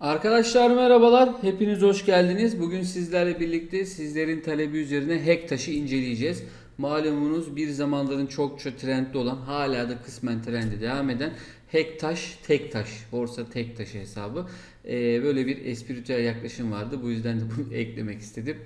Arkadaşlar merhabalar. Hepiniz hoş geldiniz. Bugün sizlerle birlikte sizlerin talebi üzerine Hektaş'ı inceleyeceğiz. Malumunuz bir zamanların çokça trendde olan hala da kısmen trende devam eden Hektaş Tektaş borsa Tektaş hesabı. Ee, böyle bir espritüel yaklaşım vardı. Bu yüzden de bunu eklemek istedim.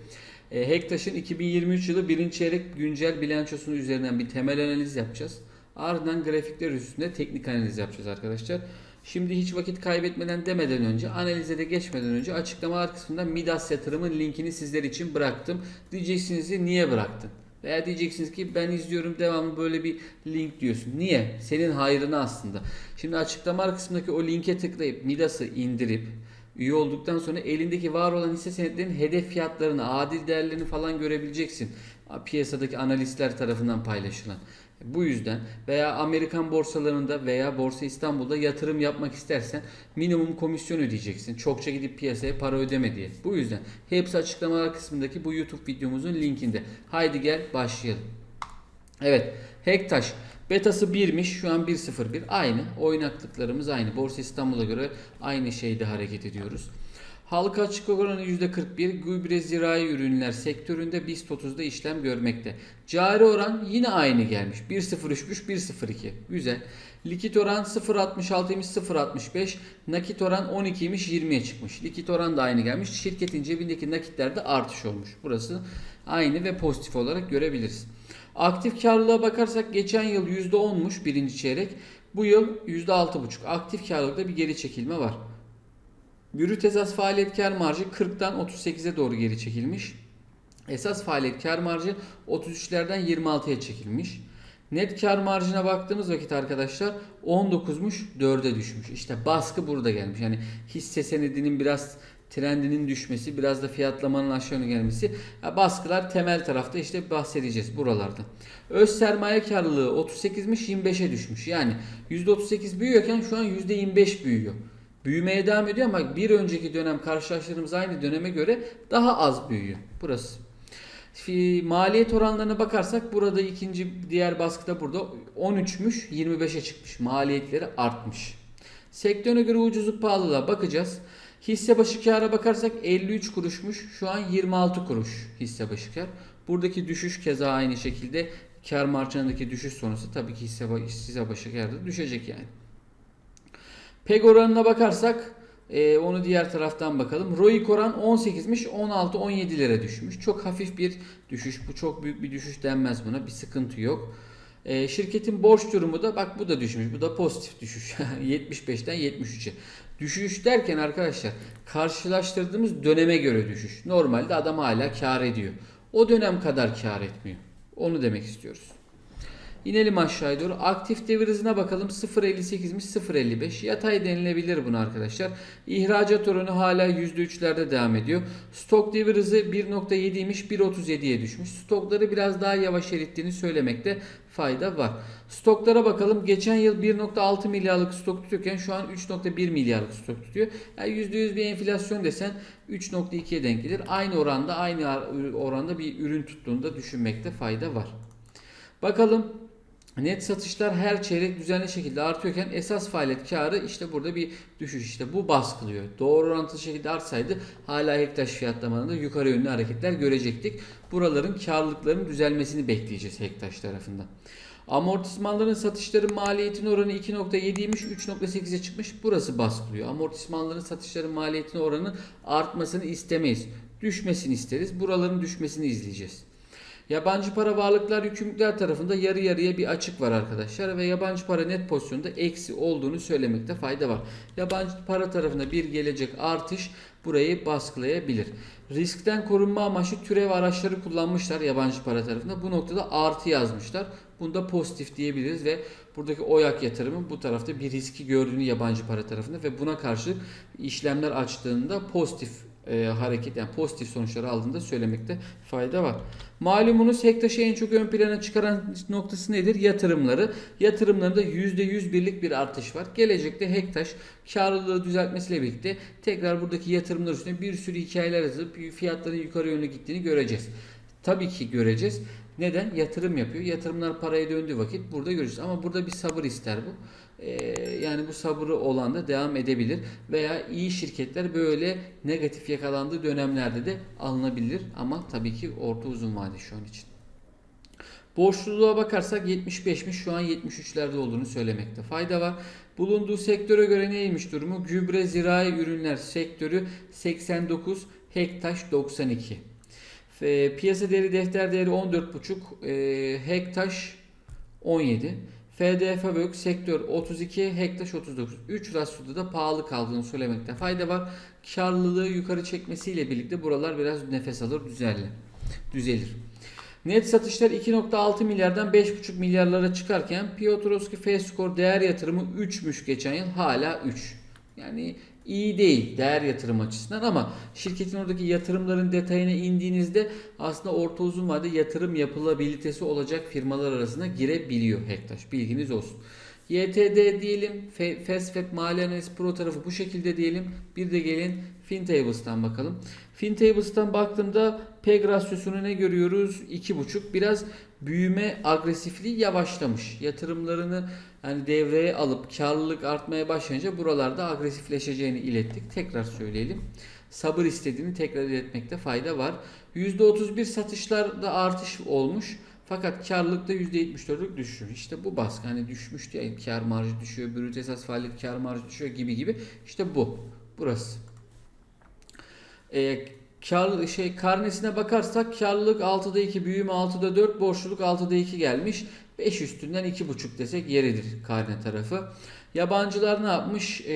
Ee, Hektaş'ın 2023 yılı birinci çeyrek güncel bilançosunun üzerinden bir temel analiz yapacağız. Ardından grafikler üstünde teknik analiz yapacağız arkadaşlar. Şimdi hiç vakit kaybetmeden demeden önce analize de geçmeden önce açıklamalar kısmında Midas yatırımın linkini sizler için bıraktım. Diyeceksiniz ki niye bıraktın? Veya diyeceksiniz ki ben izliyorum devamlı böyle bir link diyorsun. Niye? Senin hayrına aslında. Şimdi açıklamalar kısmındaki o linke tıklayıp Midas'ı indirip üye olduktan sonra elindeki var olan hisse senetlerinin hedef fiyatlarını, adil değerlerini falan görebileceksin. Piyasadaki analistler tarafından paylaşılan. Bu yüzden veya Amerikan borsalarında veya Borsa İstanbul'da yatırım yapmak istersen minimum komisyon ödeyeceksin. Çokça gidip piyasaya para ödeme diye. Bu yüzden hepsi açıklamalar kısmındaki bu YouTube videomuzun linkinde. Haydi gel başlayalım. Evet Hektaş betası 1'miş şu an 1.01 aynı oynaklıklarımız aynı Borsa İstanbul'a göre aynı şeyde hareket ediyoruz. Halka açık oranı %41, gübre zirai ürünler sektöründe BIST 30'da işlem görmekte. Cari oran yine aynı gelmiş. 1.03'müş 1.02. Güzel. Likit oran 0.66'ymış 0.65. Nakit oran 12'ymiş 20'ye çıkmış. Likit oran da aynı gelmiş. Şirketin cebindeki nakitlerde artış olmuş. Burası aynı ve pozitif olarak görebiliriz. Aktif karlılığa bakarsak geçen yıl %10'muş birinci çeyrek. Bu yıl %6,5. Aktif karlılıkta bir geri çekilme var. Brüt esas faaliyet kar marjı 40'tan 38'e doğru geri çekilmiş. Esas faaliyet kar marjı 33'lerden 26'ya çekilmiş. Net kar marjına baktığımız vakit arkadaşlar 19'muş 4'e düşmüş. İşte baskı burada gelmiş. Yani hisse senedinin biraz trendinin düşmesi, biraz da fiyatlamanın aşağı gelmesi. Baskılar temel tarafta işte bahsedeceğiz buralarda. Öz sermaye karlılığı 38'miş 25'e düşmüş. Yani %38 büyüyorken şu an %25 büyüyor. Büyümeye devam ediyor ama bir önceki dönem karşılaştırdığımız aynı döneme göre daha az büyüyor. Burası. Maliyet oranlarına bakarsak burada ikinci diğer baskıda burada 13'müş 25'e çıkmış. Maliyetleri artmış. Sektöre göre ucuzluk pahalılığa bakacağız. Hisse başı kâra bakarsak 53 kuruşmuş. Şu an 26 kuruş hisse başı kar. Buradaki düşüş keza aynı şekilde kar marjındaki düşüş sonrası tabii ki hisse, hisse başı kar da düşecek yani. PEG oranına bakarsak e, onu diğer taraftan bakalım. ROIC oran 18'miş 16-17'lere düşmüş. Çok hafif bir düşüş. Bu çok büyük bir düşüş denmez buna. Bir sıkıntı yok. E, şirketin borç durumu da bak bu da düşmüş. Bu da pozitif düşüş. 75'ten 73'e. Düşüş derken arkadaşlar karşılaştırdığımız döneme göre düşüş. Normalde adam hala kar ediyor. O dönem kadar kar etmiyor. Onu demek istiyoruz. İnelim aşağıya doğru. Aktif devir hızına bakalım. 0.58'miş 0.55. Yatay denilebilir bunu arkadaşlar. İhracat oranı hala %3'lerde devam ediyor. Stok devir hızı 1.7'ymiş 1.37'ye düşmüş. Stokları biraz daha yavaş erittiğini söylemekte fayda var. Stoklara bakalım. Geçen yıl 1.6 milyarlık stok tutuyorken şu an 3.1 milyarlık stok tutuyor. Yani %100 bir enflasyon desen 3.2'ye denk gelir. Aynı oranda aynı oranda bir ürün tuttuğunda düşünmekte fayda var. Bakalım Net satışlar her çeyrek düzenli şekilde artıyorken esas faaliyet karı işte burada bir düşüş işte bu baskılıyor. Doğru orantılı şekilde artsaydı hala hektaş fiyatlamalarında yukarı yönlü hareketler görecektik. Buraların karlılıkların düzelmesini bekleyeceğiz hektaş tarafından. Amortismanların satışların maliyetinin oranı 2.7'ymiş 3.8'e çıkmış. Burası baskılıyor. Amortismanların satışların maliyetinin oranı artmasını istemeyiz. Düşmesini isteriz. Buraların düşmesini izleyeceğiz. Yabancı para varlıklar yükümlülükler tarafında yarı yarıya bir açık var arkadaşlar ve yabancı para net pozisyonda eksi olduğunu söylemekte fayda var. Yabancı para tarafında bir gelecek artış burayı baskılayabilir. Riskten korunma amaçlı türev araçları kullanmışlar yabancı para tarafında. Bu noktada artı yazmışlar. Bunda pozitif diyebiliriz ve buradaki oyak yatırımı bu tarafta bir riski gördüğünü yabancı para tarafında ve buna karşı işlemler açtığında pozitif e, hareket yani pozitif sonuçları aldığında söylemekte fayda var. Malumunuz Hektaş'ı en çok ön plana çıkaran noktası nedir? Yatırımları. Yatırımlarında %100 birlik bir artış var. Gelecekte Hektaş karlılığı düzeltmesiyle birlikte tekrar buradaki yatırımlar üstüne bir sürü hikayeler yazıp fiyatların yukarı yönlü gittiğini göreceğiz. Tabii ki göreceğiz. Neden? Yatırım yapıyor. Yatırımlar paraya döndüğü vakit burada göreceğiz. Ama burada bir sabır ister bu. Ee, yani bu sabrı olan da devam edebilir. Veya iyi şirketler böyle negatif yakalandığı dönemlerde de alınabilir. Ama tabii ki orta uzun vade şu an için. Borçluluğa bakarsak 75'miş şu an 73'lerde olduğunu söylemekte fayda var. Bulunduğu sektöre göre neymiş durumu? Gübre zirai ürünler sektörü 89, Hektaş 92. F- Piyasa değeri defter değeri 14,5, e, Hektaş 17. FDF Work sektör 32, Hektaş 39. 3 rasyoda da pahalı kaldığını söylemekte fayda var. Karlılığı yukarı çekmesiyle birlikte buralar biraz nefes alır, düzelir. Düzelir. Net satışlar 2.6 milyardan 5.5 milyarlara çıkarken Piotrowski F-Score değer yatırımı 3'müş geçen yıl hala 3. Yani iyi değil değer yatırım açısından ama şirketin oradaki yatırımların detayına indiğinizde aslında orta uzun vade yatırım yapılabilitesi olacak firmalar arasına girebiliyor Hektaş. Bilginiz olsun. YTD diyelim, Fe- Fastweb Mali Analiz Pro tarafı bu şekilde diyelim. Bir de gelin FinTables'tan bakalım. FinTables'tan baktığımda PEG rasyosunu ne görüyoruz? 2.5. Biraz büyüme agresifliği yavaşlamış. Yatırımlarını hani devreye alıp karlılık artmaya başlayınca buralarda agresifleşeceğini ilettik. Tekrar söyleyelim. Sabır istediğini tekrar iletmekte fayda var. %31 satışlarda artış olmuş. Fakat karlılıkta %74'lük düşüş. İşte bu baskı. Hani düşmüş diye kar marjı düşüyor, brüt esas faaliyet kar marjı düşüyor gibi gibi. İşte bu. Burası. E, kar, şey karnesine bakarsak karlılık 6'da 2, büyüme 6'da 4, borçluluk 6'da 2 gelmiş. 5 üstünden 2,5 desek yeridir karne tarafı. Yabancılar ne yapmış? E,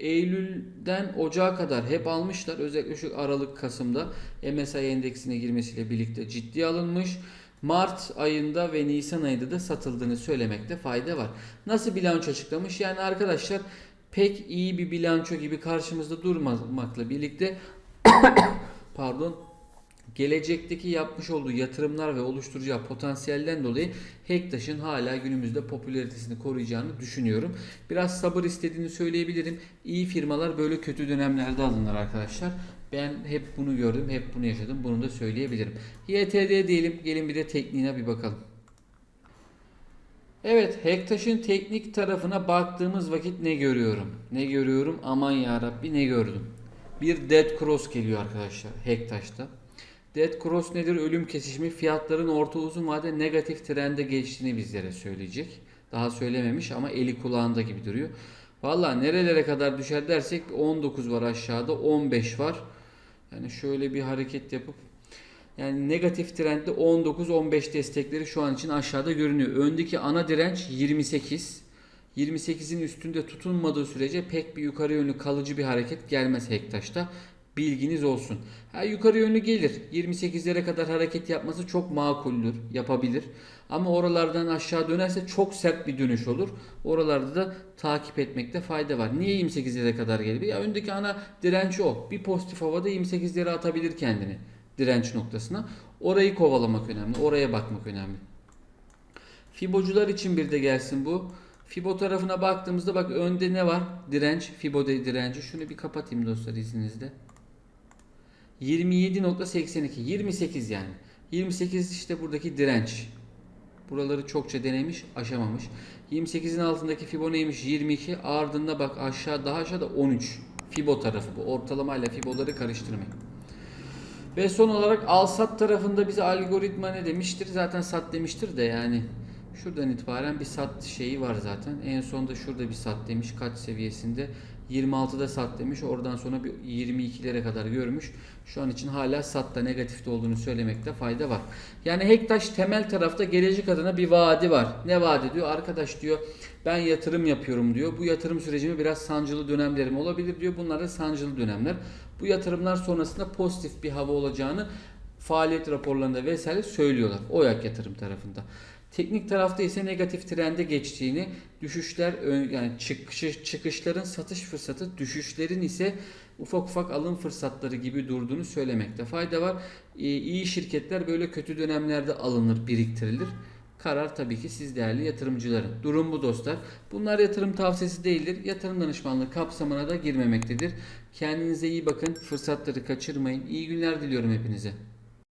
Eylül'den Ocağa kadar hep almışlar. Özellikle şu Aralık Kasım'da MSI endeksine girmesiyle birlikte ciddi alınmış. Mart ayında ve Nisan ayında da satıldığını söylemekte fayda var. Nasıl bilanço açıklamış? Yani arkadaşlar pek iyi bir bilanço gibi karşımızda durmamakla birlikte pardon gelecekteki yapmış olduğu yatırımlar ve oluşturacağı potansiyelden dolayı Hektaş'ın hala günümüzde popülaritesini koruyacağını düşünüyorum. Biraz sabır istediğini söyleyebilirim. İyi firmalar böyle kötü dönemlerde alınır arkadaşlar. Ben hep bunu gördüm, hep bunu yaşadım. Bunu da söyleyebilirim. YTD diyelim. Gelin bir de tekniğine bir bakalım. Evet, Hektaş'ın teknik tarafına baktığımız vakit ne görüyorum? Ne görüyorum? Aman ya Rabbi ne gördüm? Bir dead cross geliyor arkadaşlar Hektaş'ta. Dead cross nedir? Ölüm kesişimi fiyatların orta uzun vade negatif trende geçtiğini bizlere söyleyecek. Daha söylememiş ama eli kulağında gibi duruyor. Valla nerelere kadar düşer dersek 19 var aşağıda 15 var. Yani şöyle bir hareket yapıp yani negatif trendde 19-15 destekleri şu an için aşağıda görünüyor. Öndeki ana direnç 28. 28'in üstünde tutunmadığı sürece pek bir yukarı yönlü kalıcı bir hareket gelmez Hektaş'ta. Bilginiz olsun. Ha, yukarı yönlü gelir. 28'lere kadar hareket yapması çok makuldür. Yapabilir. Ama oralardan aşağı dönerse çok sert bir dönüş olur. Oralarda da takip etmekte fayda var. Niye 28'lere kadar gelir? Ya öndeki ana direnç o. Bir pozitif havada 28'lere atabilir kendini direnç noktasına. Orayı kovalamak önemli. Oraya bakmak önemli. Fibocular için bir de gelsin bu. Fibo tarafına baktığımızda bak önde ne var? Direnç, Fibo direnci. Şunu bir kapatayım dostlar izninizle. 27.82 28 yani. 28 işte buradaki direnç. Buraları çokça denemiş, aşamamış. 28'in altındaki Fibo neymiş? 22. Ardında bak aşağı daha aşağıda 13. Fibo tarafı bu. Ortalamayla Fibo'ları karıştırmayın. Ve son olarak al sat tarafında bize algoritma ne demiştir? Zaten sat demiştir de yani şuradan itibaren bir sat şeyi var zaten. En sonda şurada bir sat demiş kaç seviyesinde? 26'da sat demiş. Oradan sonra bir 22'lere kadar görmüş. Şu an için hala satta negatifte olduğunu söylemekte fayda var. Yani Hektaş temel tarafta gelecek adına bir vaadi var. Ne vaat ediyor? Arkadaş diyor ben yatırım yapıyorum diyor. Bu yatırım sürecimi biraz sancılı dönemlerim olabilir diyor. Bunlar da sancılı dönemler. Bu yatırımlar sonrasında pozitif bir hava olacağını faaliyet raporlarında vesaire söylüyorlar. OYAK yatırım tarafında. Teknik tarafta ise negatif trende geçtiğini, düşüşler yani çıkış, çıkışların satış fırsatı, düşüşlerin ise ufak ufak alım fırsatları gibi durduğunu söylemekte fayda var. İyi şirketler böyle kötü dönemlerde alınır, biriktirilir. Karar tabii ki siz değerli yatırımcıların. Durum bu dostlar. Bunlar yatırım tavsiyesi değildir. Yatırım danışmanlığı kapsamına da girmemektedir. Kendinize iyi bakın. Fırsatları kaçırmayın. İyi günler diliyorum hepinize.